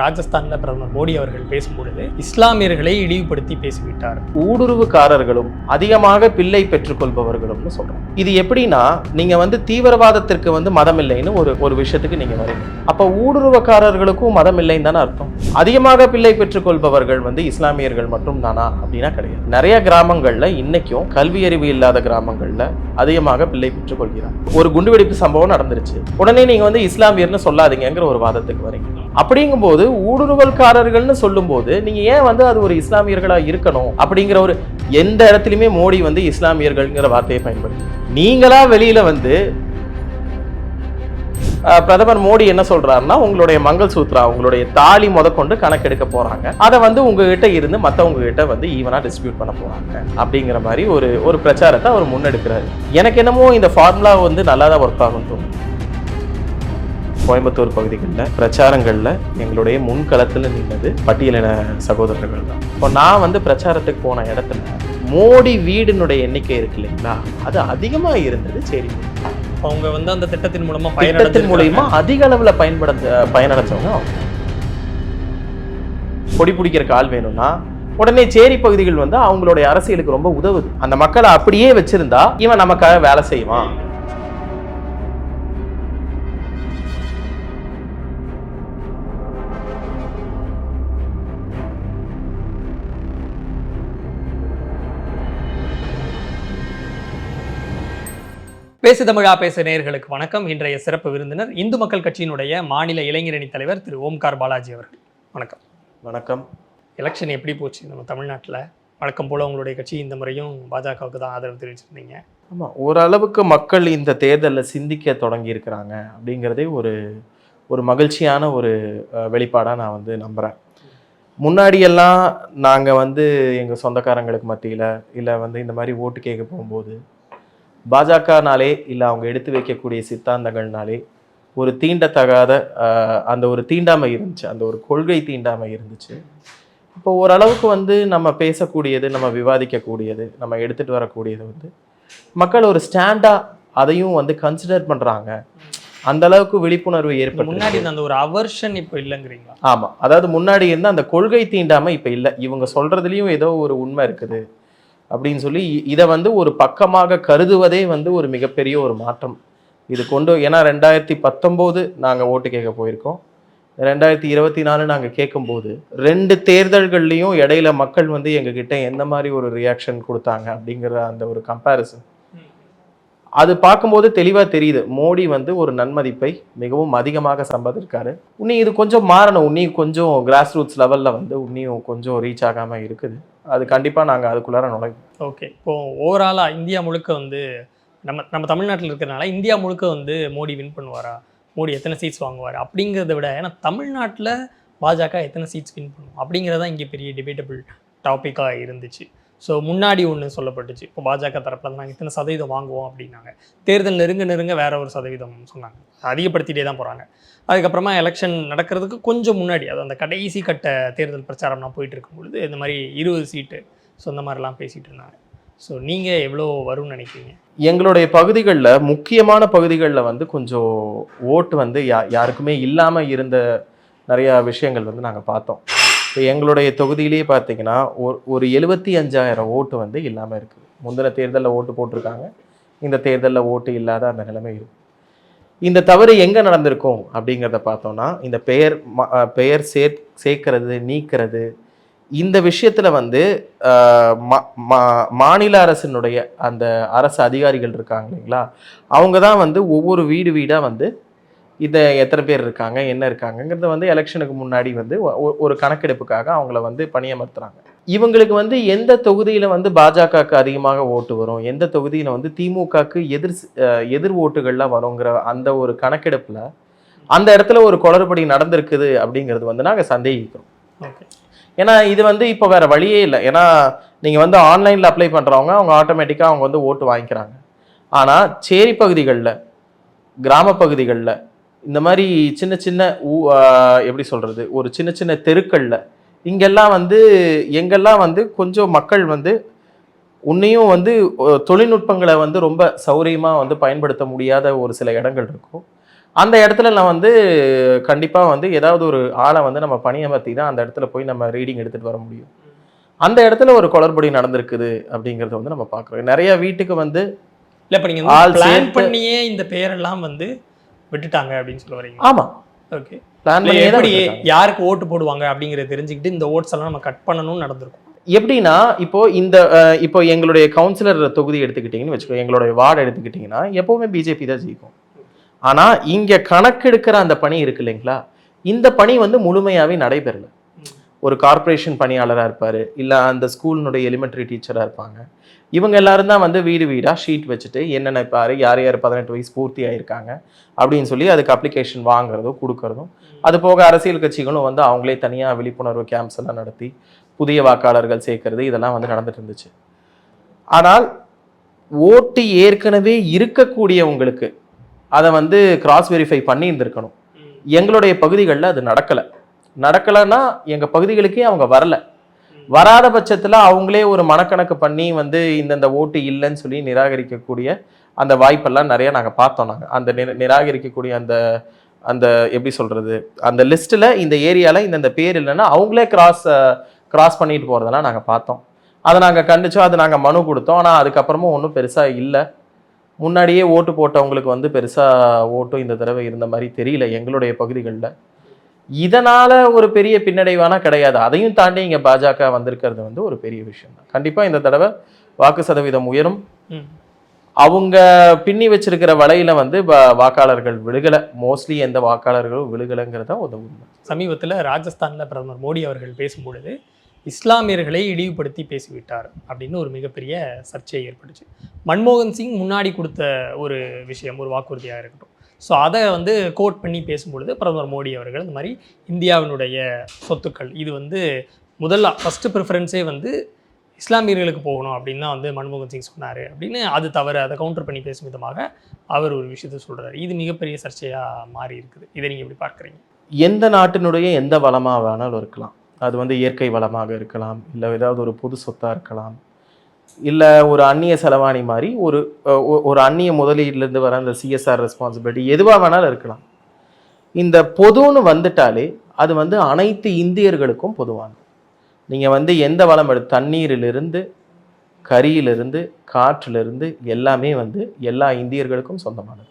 ராஜஸ்தான்ல பிரதமர் மோடி அவர்கள் பேசும்பொழுது இஸ்லாமியர்களை இழிவுபடுத்தி பேசிவிட்டார். ஊடுருவுக்காரர்களும் அதிகமாக பிள்ளை பெற்றுக்கொள்பவர்களும்னு சொல்றோம். இது எப்படின்னா நீங்க வந்து தீவிரவாதத்திற்கு வந்து மதம் இல்லைன்னு ஒரு ஒரு விஷயத்துக்கு நீங்க வரீங்க. அப்ப ஊடுருவக்காரர்களுக்கும் மதம் இல்லைன்னு தானே அர்த்தம். அதிகமாக பிள்ளை பெற்றுக்கொள்பவர்கள் வந்து இஸ்லாமியர்கள் மட்டும் தானா அப்படின்னா கிடையாது. நிறைய கிராமங்கள்ல இன்னைக்கும் கல்வி அறிவு இல்லாத கிராமங்கள்ல அதிகமாக பிள்ளை பெற்றுக்கொள்கிறார் ஒரு குண்டுவெடிப்பு சம்பவம் நடந்துருச்சு. உடனே நீங்க வந்து இஸ்லாமியர்னு சொல்லாதீங்கிற ஒரு வாதத்துக்கு வரீங்க. அப்படிங்கும்போது ஊடுருவல்காரர்கள்னு சொல்லும்போது நீங்கள் ஏன் வந்து அது ஒரு இஸ்லாமியர்களாக இருக்கணும் அப்படிங்கிற ஒரு எந்த இடத்துலையுமே மோடி வந்து இஸ்லாமியர்கள்ங்கிற வார்த்தையை பயன்படுத்தி நீங்களா வெளியில் வந்து பிரதமர் மோடி என்ன சொல்றாருன்னா உங்களுடைய மங்கள் சூத்ரா உங்களுடைய தாலி முதற்கொண்டு கணக்கெடுக்க போறாங்க. அதை வந்து உங்ககிட்ட இருந்து மற்றவங்க கிட்ட வந்து ஈவனா டிஸ்பியூட் பண்ண போறாங்க. அப்படிங்கிற மாதிரி ஒரு ஒரு பிரச்சாரத்தை அவர் முன்னெடுக்கிறாரு. எனக்கு என்னமோ இந்த ஃபார்முலா வந்து நல்லா தான் ஒர்க் ஆகும் தோணும் கோயம்புத்தூர் பகுதிகளில் பிரச்சாரங்களில் எங்களுடைய முன்களத்தில் நின்னது பட்டியலின சகோதரர்கள் தான். இப்போ நான் வந்து பிரச்சாரத்துக்கு போன இடத்துல மோடி வீடினுடைய எண்ணிக்கை இருக்கு இல்லைங்களா? அது அதிகமாக இருந்தது சரி. அவங்க வந்து அந்த திட்டத்தின் மூலமா பயனடைஞ்சிருக்காங்க. மூலியமா அதிக அளவில் பயன்பட பயனடைச்சவங்க கொடி பிடிக்கிறக்கு ஆள் வேணும்னா உடனே சேரி பகுதிகள் வந்து அவங்களுடைய அரசியலுக்கு ரொம்ப உதவுது. அந்த மக்களை அப்படியே வச்சிருந்தா இவன் நமக்காக வேலை செய்வான். பேசு தமிழா பேச நேயர்களுக்கு வணக்கம். இன்றைய சிறப்பு விருந்தினர் இந்து மக்கள் கட்சியினுடைய மாநில இளைஞரணி தலைவர் திரு ஓம்கார் பாலாஜி அவர்கள். வணக்கம். வணக்கம். எலெக்ஷன் எப்படி போச்சு? நம்ம தமிழ்நாட்டில் வழக்கம் போல உங்களுடைய கட்சி இந்த முறையும் பாஜகவுக்கு தான் ஆதரவு தெரிவிச்சிருந்தீங்க. ஆமா ஓரளவுக்கு மக்கள் இந்த தேர்தலில் சிந்திக்க தொடங்கி இருக்கிறாங்க அப்படிங்கிறதே ஒரு ஒரு மகிழ்ச்சியான ஒரு வெளிப்பாடாக நான் வந்து நம்புகிறேன் முன்னாடியெல்லாம் நாங்கள் வந்து எங்கள் சொந்தக்காரங்களுக்கு மத்தியில் இல்லை வந்து இந்த மாதிரி ஓட்டு கேட்க போகும்போது பாஜகனாலே இல்லை அவங்க எடுத்து வைக்கக்கூடிய சித்தாந்தங்கள்னாலே ஒரு தீண்டத்தகாத அந்த ஒரு தீண்டாமை இருந்துச்சு. அந்த ஒரு கொள்கை தீண்டாமை இருந்துச்சு. இப்போ ஓரளவுக்கு வந்து நம்ம பேசக்கூடியது நம்ம விவாதிக்கக்கூடியது நம்ம எடுத்துகிட்டு வரக்கூடியது வந்து மக்கள் ஒரு ஸ்டாண்டா அதையும் வந்து கன்சிடர் பண்றாங்க. அந்த அளவுக்கு விழிப்புணர்வு ஏற்பட்டு முன்னாடி அந்த ஒரு அவர்ஷன் இப்போ இல்லைங்கிறீங்களா? ஆமா. அதாவது முன்னாடி இருந்த அந்த கொள்கை தீண்டாம இப்ப இல்ல. இவங்க சொல்றதுலயும் ஏதோ ஒரு உண்மை இருக்குது. அப்படின்னு சொல்லி இதை வந்து ஒரு பக்கமாக கருதுவதே வந்து ஒரு மிகப்பெரிய ஒரு மாற்றம். இது கொண்டு ஏன்னா ரெண்டாயிரத்தி பத்தொம்போது நாங்கள் ஓட்டு கேட்க போயிருக்கோம். ரெண்டாயிரத்தி இருபத்தி நாலு நாங்கள் கேட்கும்போது ரெண்டு தேர்தல்கள்லையும் இடையில மக்கள் வந்து எங்ககிட்ட எந்த மாதிரி ஒரு ரியாக்ஷன் கொடுத்தாங்க அப்படிங்கிற அந்த ஒரு கம்பேரிசன் அது பார்க்கும்போது தெளிவாக தெரியுது. மோடி வந்து ஒரு நன்மதிப்பை மிகவும் அதிகமாக சம்பாதிருக்காரு. உன்னி இது கொஞ்சம் மாறணும். உன்னி கொஞ்சம் கிராஸ் ரூட்ஸ் லெவலில் வந்து உன்னியும் கொஞ்சம் ரீச் ஆகாமல் இருக்குது. அது கண்டிப்பாக நாங்கள் அதுக்குள்ளார நுழைவோம். ஓகே இப்போ ஓவராலாக இந்தியா முழுக்க வந்து நம்ம நம்ம தமிழ்நாட்டில் இருக்கிறனால இந்தியா முழுக்க வந்து மோடி வின் பண்ணுவாரா? மோடி எத்தனை சீட்ஸ் வாங்குவார்? அப்படிங்கிறத விட ஏன்னா தமிழ்நாட்டில் பாஜக எத்தனை சீட்ஸ் வின் பண்ணும்? அப்படிங்கிறதான் இங்கே பெரிய டிபேட்டபிள் டாப்பிக்காக இருந்துச்சு. ஸோ முன்னாடி ஒன்று சொல்லப்பட்டுச்சு. இப்போ பாஜக தரப்பில் நாங்கள் இத்தனை சதவீதம் வாங்குவோம் அப்படின்னாங்க. தேர்தல் நெருங்க நெருங்க வேற ஒரு சதவீதம் சொன்னாங்க. அதிகப்படுத்திட்டே தான் போகிறாங்க அதுக்கப்புறமா எலெக்ஷன் நடக்கிறதுக்கு கொஞ்சம் முன்னாடி அது அந்த கடைசி கட்ட தேர்தல் பிரச்சாரம்லாம் போயிட்டு இருக்கும் பொழுது இந்த மாதிரி இருபது சீட்டு ஸோ இந்த மாதிரிலாம் பேசிகிட்டு இருந்தாங்க. ஸோ நீங்கள் எவ்வளோ வரும்னு நினைக்கிறீங்க? எங்களுடைய பகுதிகளில் முக்கியமான பகுதிகளில் வந்து கொஞ்சம் ஓட்டு வந்து யா யாருக்குமே இல்லாமல் இருந்த நிறையா விஷயங்கள் வந்து நாங்கள் பார்த்தோம். இப்போ எங்களுடைய தொகுதியிலேயே பார்த்தீங்கன்னா ஒரு ஒரு எழுபத்தி அஞ்சாயிரம் ஓட்டு வந்து இல்லாமல் இருக்குது. முந்தின தேர்தலில் ஓட்டு போட்டிருக்காங்க. இந்த தேர்தலில் ஓட்டு இல்லாத அந்த நிலைமை இருக்குது இந்த தவறு எங்கே நடந்திருக்கும் அப்படிங்கிறத பார்த்தோம்னா இந்த பெயர் ம- பெயர் சே சேர்க்கிறது நீக்கிறது இந்த விஷயத்தில் வந்து மா- மாநில அரசினுடைய அந்த அரசு அதிகாரிகள் இருக்காங்க இல்லைங்களா? அவங்க தான் வந்து ஒவ்வொரு வீடு வீடாக வந்து இதை எத்தனை பேர் இருக்காங்க என்ன இருக்காங்கங்கிறத வந்து எலெக்ஷனுக்கு முன்னாடி வந்து ஒரு கணக்கெடுப்புக்காக அவங்கள வந்து பணியமர்த்துறாங்க. இவங்களுக்கு வந்து எந்த தொகுதியில் வந்து பாஜகவுக்கு அதிகமாக ஓட்டு வரும் எந்த தொகுதியில் வந்து திமுகவுக்கு எதிர் எதிர் ஓட்டுகள்லாம் வருங்கிற அந்த ஒரு கணக்கெடுப்பில் அந்த இடத்துல ஒரு குளறுபடி நடந்திருக்குது அப்படிங்கிறது வந்து நாங்கள் சந்தேகிக்கிறோம். ஓகே. ஏன்னா இது வந்து இப்போ வேற வழியே இல்லை. ஏன்னா நீங்கள் வந்து ஆன்லைனில் அப்ளை பண்ணுறவங்க அவங்க ஆட்டோமேட்டிக்காக அவங்க வந்து ஓட்டு வாங்கிக்கிறாங்க. ஆனால் சேரி பகுதிகளில் கிராம பகுதிகளில் இந்த மாதிரி சின்ன சின்ன எப்படி சொல்கிறது ஒரு சின்ன சின்ன தெருக்களில் இங்கெல்லாம் வந்து எங்கெல்லாம் வந்து கொஞ்சம் மக்கள் வந்து உன்னையும் வந்து தொழில்நுட்பங்களை வந்து ரொம்ப சௌரியமாக வந்து பயன்படுத்த முடியாத ஒரு சில இடங்கள் இருக்கும். அந்த இடத்துல நான் வந்து கண்டிப்பாக வந்து ஏதாவது ஒரு ஆளை வந்து நம்ம பணியமர்த்தி தான் அந்த இடத்துல போய் நம்ம ரீடிங் எடுத்துகிட்டு வர முடியும். அந்த இடத்துல ஒரு குளறுபடி நடந்திருக்குது அப்படிங்கிறத வந்து நம்ம பார்க்குறோம். நிறைய வீட்டுக்கு வந்து இல்ல இப்ப நீங்க ஆள் பிளான் பண்ணியே இந்த பேரெல்லாம் வந்து விட்டுட்டாங்க அப்படின்னு சொல்ல வரீங்க. ஆமாம் ஓகே எப்படி யாருக்கு ஓட்டு போடுவாங்க அப்படிங்கறத தெரிஞ்சுக்கிட்டு இந்த ஓட்ஸ் எல்லாம் நம்ம கட் பண்ணணும்னு நடந்திருக்கும். எப்படின்னா இப்போ இந்த இப்போ எங்களுடைய கவுன்சிலர் தொகுதி எடுத்துக்கிட்டிங்கன்னு வச்சுக்கோ எங்களுடைய வார்டு எடுத்துக்கிட்டிங்கன்னா எப்பவுமே பிஜேபி தான் ஜெயிக்கும். ஆனா இங்க கணக்கெடுக்கிற அந்த பணி இருக்கு இல்லைங்களா? இந்த பணி வந்து முழுமையாவே நடைபெறல. ஒரு கார்ப்பரேஷன் பணியாளராக இருப்பார் இல்லை அந்த ஸ்கூலினுடைய எலிமெண்ட்ரி டீச்சராக இருப்பாங்க. இவங்க எல்லாரும் தான் வந்து வீடு வீடாக ஷீட் வச்சுட்டு என்னென்ன பாரு யார் யார் பதினெட்டு வயசு பூர்த்தி ஆயிருக்காங்க அப்படின்னு சொல்லி அதுக்கு அப்ளிகேஷன் வாங்குறதும் கொடுக்கறதும் அது போக அரசியல் கட்சிகளும் வந்து அவங்களே தனியாக விழிப்புணர்வு கேம்ப்ஸ் எல்லாம் நடத்தி புதிய வாக்காளர்கள் சேர்க்கறது இதெல்லாம் வந்து நடந்துட்டு இருந்துச்சு. ஆனால் ஓட்டு ஏற்கனவே இருக்கக்கூடியவங்களுக்கு அதை வந்து கிராஸ் வெரிஃபை பண்ணி இருந்திருக்கணும் எங்களுடைய பகுதிகளில் அது நடக்கலை. நடக்கலைன்னா எங்கள் பகுதிகளுக்கே அவங்க வரல. வராத பட்சத்தில் அவங்களே ஒரு மனக்கணக்கு பண்ணி வந்து இந்தந்த ஓட்டு இல்லைன்னு சொல்லி நிராகரிக்கக்கூடிய அந்த வாய்ப்பெல்லாம் நிறைய நாங்கள் பார்த்தோம் நாங்கள் அந்த நிராகரிக்கக்கூடிய அந்த அந்த எப்படி சொல்கிறது அந்த லிஸ்ட்டில் இந்த ஏரியாவில் இந்தந்த பேர் இல்லைன்னா அவங்களே கிராஸ் கிராஸ் பண்ணிட்டு போகிறதெல்லாம் நாங்கள் பார்த்தோம். அதை நாங்கள் கண்டிச்சோம் அது நாங்கள் மனு கொடுத்தோம். ஆனால் அதுக்கப்புறமும் ஒன்றும் பெருசாக இல்லை. முன்னாடியே ஓட்டு போட்டவங்களுக்கு வந்து பெருசாக ஓட்டும் இந்த தடவை இருந்த மாதிரி தெரியல எங்களுடைய பகுதிகளில். இதனால ஒரு பெரிய பின்னடைவானா கிடையாது. அதையும் தாண்டி இங்கே பாஜக வந்திருக்கிறது வந்து ஒரு பெரிய விஷயம் தான். கண்டிப்பாக இந்த தடவை வாக்கு சதவீதம் உயரும். அவங்க பின்னி வச்சிருக்கிற வலையில வந்து வாக்காளர்கள் விழுகலை. மோஸ்ட்லி எந்த வாக்காளர்களும் விழுகலைங்கிறத உண்மை. சமீபத்தில் ராஜஸ்தான்ல பிரதமர் மோடி அவர்கள் பேசும்பொழுது இஸ்லாமியர்களை இழிவுபடுத்தி பேசிவிட்டார் அப்படின்னு ஒரு மிகப்பெரிய சர்ச்சை ஏற்பட்டுச்சு. மன்மோகன் சிங் முன்னாடி கொடுத்த ஒரு விஷயம் ஒரு வாக்குறுதியாக இருக்கட்டும். ஸோ அதை வந்து கோட் பண்ணி பேசும்பொழுது பிரதமர் மோடி அவர்கள் இந்த மாதிரி இந்தியாவினுடைய சொத்துக்கள் இது வந்து முதல்ல ஃபஸ்ட்டு ப்ரிஃபரன்ஸே வந்து இஸ்லாமியர்களுக்கு போகணும் அப்படின்னு தான் வந்து மன்மோகன் சிங் சொன்னார் அப்படின்னு அது தவறு அதை கவுண்டர் பண்ணி பேசும் விதமாக அவர் ஒரு விஷயத்த சொல்கிறார் இது மிகப்பெரிய சர்ச்சையாக மாறி இருக்குது. இதை நீங்கள் எப்படி பார்க்குறீங்க? எந்த நாட்டினுடைய எந்த வளமாக வேணாலும் இருக்கலாம். அது வந்து இயற்கை வளமாக இருக்கலாம். இல்லை ஏதாவது ஒரு பொது சொத்தாக இருக்கலாம். இல்லை ஒரு அந்நிய செலவாணி மாதிரி ஒரு ஒரு அந்நிய முதலீடுலேருந்து வர அந்த சிஎஸ்ஆர் ரெஸ்பான்சிபிலிட்டி எதுவாக வேணாலும் இருக்கலாம். இந்த பொதுன்னு வந்துட்டாலே அது வந்து அனைத்து இந்தியர்களுக்கும் பொதுவானது. நீங்கள் வந்து எந்த வளம் எடு தண்ணீரிலிருந்து கரியிலிருந்து காற்றிலிருந்து எல்லாமே வந்து எல்லா இந்தியர்களுக்கும் சொந்தமானது.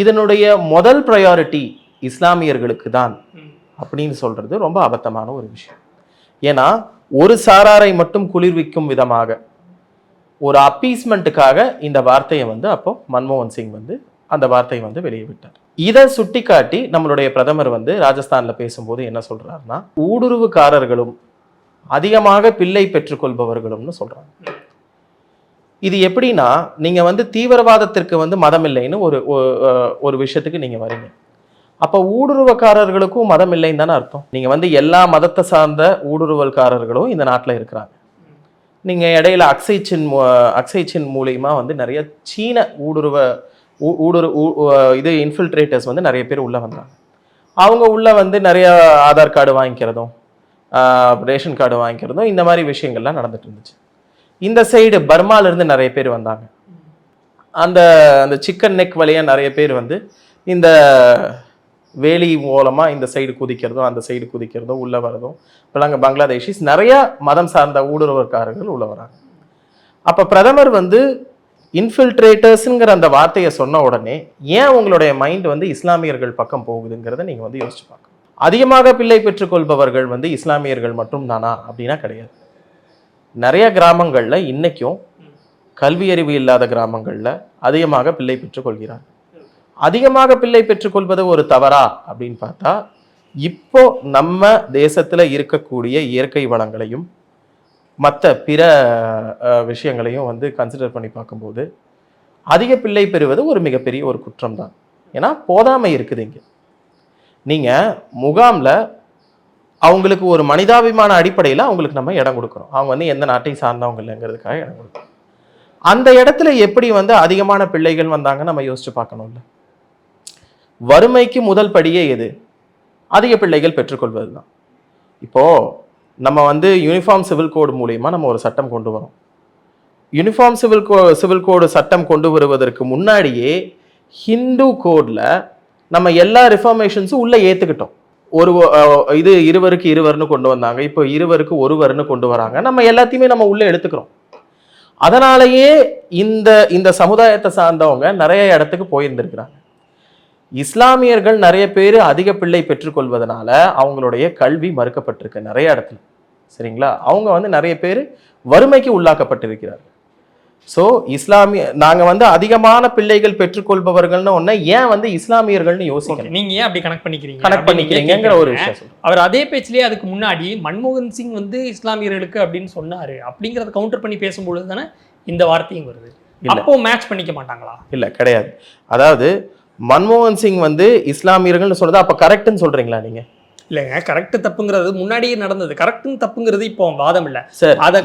இதனுடைய முதல் ப்ரையாரிட்டி இஸ்லாமியர்களுக்கு தான் அப்படின்னு சொல்றது ரொம்ப அபத்தமான ஒரு விஷயம். ஏன்னா ஒரு சாராரை மட்டும் குளிர்விக்கும் விதமாக. ஒரு அப்பீஸ்மெண்ட்டுக்காக இந்த வார்த்தையை வந்து அப்போ மன்மோகன் சிங் வந்து அந்த வார்த்தையை வந்து வெளியே விட்டார் இதை சுட்டிக்காட்டி நம்மளுடைய பிரதமர் வந்து ராஜஸ்தானில் பேசும்போது என்ன சொல்கிறாருன்னா ஊடுருவுக்காரர்களும் அதிகமாக பிள்ளை பெற்றுக்கொள்பவர்களும்னு சொல்கிறாங்க இது எப்படின்னா நீங்கள் வந்து தீவிரவாதத்திற்கு வந்து மதம் இல்லைன்னு ஒரு ஒ- ஒரு விஷயத்துக்கு நீங்கள் வரீங்க. அப்போ ஊடுருவக்காரர்களுக்கும் மதம் இல்லைன்னு தானே அர்த்தம். நீங்கள் வந்து எல்லா மதத்தை சார்ந்த ஊடுருவல்காரர்களும் இந்த நாட்டில் இருக்கிறாங்க. நீங்கள் இடையில அக்சைச்சின் மூ- அக்சைச்சின் மூலியமாக வந்து நிறைய சீன ஊடுருவ ஊ- ஊடுரு ஊ- இது இன்ஃபில்ட்ரேட்டர்ஸ் வந்து நிறைய பேர் உள்ளே வந்தாங்க. அவங்க உள்ளே வந்து நிறைய ஆதார் கார்டு வாங்கிக்கிறதும் ரேஷன் கார்டு வாங்கிக்கிறதும் இந்த மாதிரி விஷயங்கள்லாம் நடந்துட்டு இருந்துச்சு. இந்த சைடு பர்மாலேருந்து நிறைய பேர் வந்தாங்க. அந்த அந்த சிக்கன் நெக் வழியாக நிறைய பேர் வந்து இந்த வேலி மூலமாக இந்த சைடு குதிக்கிறதும் அந்த சைடு குதிக்கிறதும் உள்ளே வரதும். இப்போ அங்கே பங்களாதேஷிஸ் நிறைய மதம் சார்ந்த ஊடுருவற்காரர்கள் உள்ளே வராங்க. அப்போ பிரதமர் வந்து இன்ஃபில்ட்ரேட்டர்ஸுங்கிற அந்த வார்த்தையை சொன்ன உடனே ஏன் உங்களுடைய மைண்ட் வந்து இஸ்லாமியர்கள் பக்கம் போகுதுங்கிறத நீங்கள் வந்து யோசிச்சு பார்க்கணும். அதிகமாக பிள்ளை பெற்றுக்கொள்பவர்கள் வந்து இஸ்லாமியர்கள் மட்டும் தானா? அப்படின்னா கிடையாது. நிறைய கிராமங்களில் இன்றைக்கும் கல்வியறிவு இல்லாத கிராமங்களில் அதிகமாக பிள்ளை பெற்றுக்கொள்கிறார்கள். அதிகமாக பிள்ளை பெற்றுக்கொள்வது ஒரு தவறா அப்படின்னு பார்த்தா இப்போ நம்ம தேசத்தில் இருக்கக்கூடிய இயற்கை வளங்களையும் மற்ற பிற விஷயங்களையும் வந்து கன்சிடர் பண்ணி பார்க்கும்போது அதிக பிள்ளை பெறுவது ஒரு மிகப்பெரிய ஒரு குற்றம் தான் ஏன்னா போதாமை இருக்குது இங்கே. நீங்கள் முகாமில் அவங்களுக்கு ஒரு மனிதாபிமான அடிப்படையில் அவங்களுக்கு நம்ம இடம் கொடுக்குறோம். அவங்க வந்து எந்த நாட்டை சார்ந்தவங்க இல்லைங்கிறதுக்காக இடம் கொடுக்குறோம். அந்த இடத்துல எப்படி வந்து அதிகமான பிள்ளைகள் வந்தாங்க நம்ம யோசிச்சு பார்க்கணும்ல. வறுமைக்கு முதல் படியே எது? அதிக பிள்ளைகள் பெற்றுக்கொள்வது தான் இப்போ நம்ம வந்து யூனிஃபார்ம் சிவில் கோடு மூலியமா நம்ம ஒரு சட்டம் கொண்டு வரோம். Uniform civil co civil code சட்டம் கொண்டு வருவதற்கு முன்னாடியே ஹிந்து கோட்ல நம்ம எல்லா ரிஃபர்மேஷன்ஸும் உள்ள ஏத்துக்கிட்டோம். ஒரு இது இருவருக்கு இருவர்னு கொண்டு வந்தாங்க இப்போ இருவருக்கு ஒருவர்னு கொண்டு வராங்க. நம்ம எல்லாத்தையுமே நம்ம உள்ள எடுத்துக்கிறோம். அதனாலேயே இந்த இந்த சமுதாயத்தை சார்ந்தவங்க நிறைய இடத்துக்கு போயிருந்திருக்கிறாங்க. இஸ்லாமியர்கள் நிறைய பேர் அதிக பிள்ளை பெற்றுக்கொள்வதனால அவங்களுடைய கல்வி மறுக்கப்பட்டிருக்கு நிறைய இடத்துல. சரிங்களா? அவங்க வந்து நிறைய பேர் வறுமைக்கு உள்ளாக்கப்பட்டிருக்கிறார்கள். ஸோ இஸ்லாமிய நாங்க வந்து அதிகமான பிள்ளைகள் பெற்றுக்கொள்பவர்கள்னு ஒண்ணு ஏன் வந்து இஸ்லாமியர்கள்னு யோசிக்கணும்? நீங்க ஏன் அப்படி கனெக்ட் பண்ணிக்கிறீங்க? கனெக்ட் நீங்களே பண்ணிக்கிறீங்கிற ஒரு. விஷயம். அவர் அதே பேச்சிலேயே அதுக்கு முன்னாடி மன்மோகன் சிங் வந்து இஸ்லாமியர்களுக்கு அப்படின்னு சொன்னாரு. அப்படிங்கறத கவுண்டர் பண்ணி பேசும்பொழுது தானே இந்த வார்த்தையும் வருது. அப்போ மேட்ச் பண்ணிக்க மாட்டாங்களா? இல்ல கிடையாது. அதாவது மன்மோகன் சிங் வந்து இஸ்லாமியர்கள்னு சொல்றது அப்ப கரெக்ட்னு சொல்றீங்களா நீங்க? இல்லைங்க கரெக்ட் தப்புங்கிறது முன்னாடியே நடந்தது. கரெக்ட்னு தப்புங்கிறது இப்போ வாதம் இல்ல. சார் அதை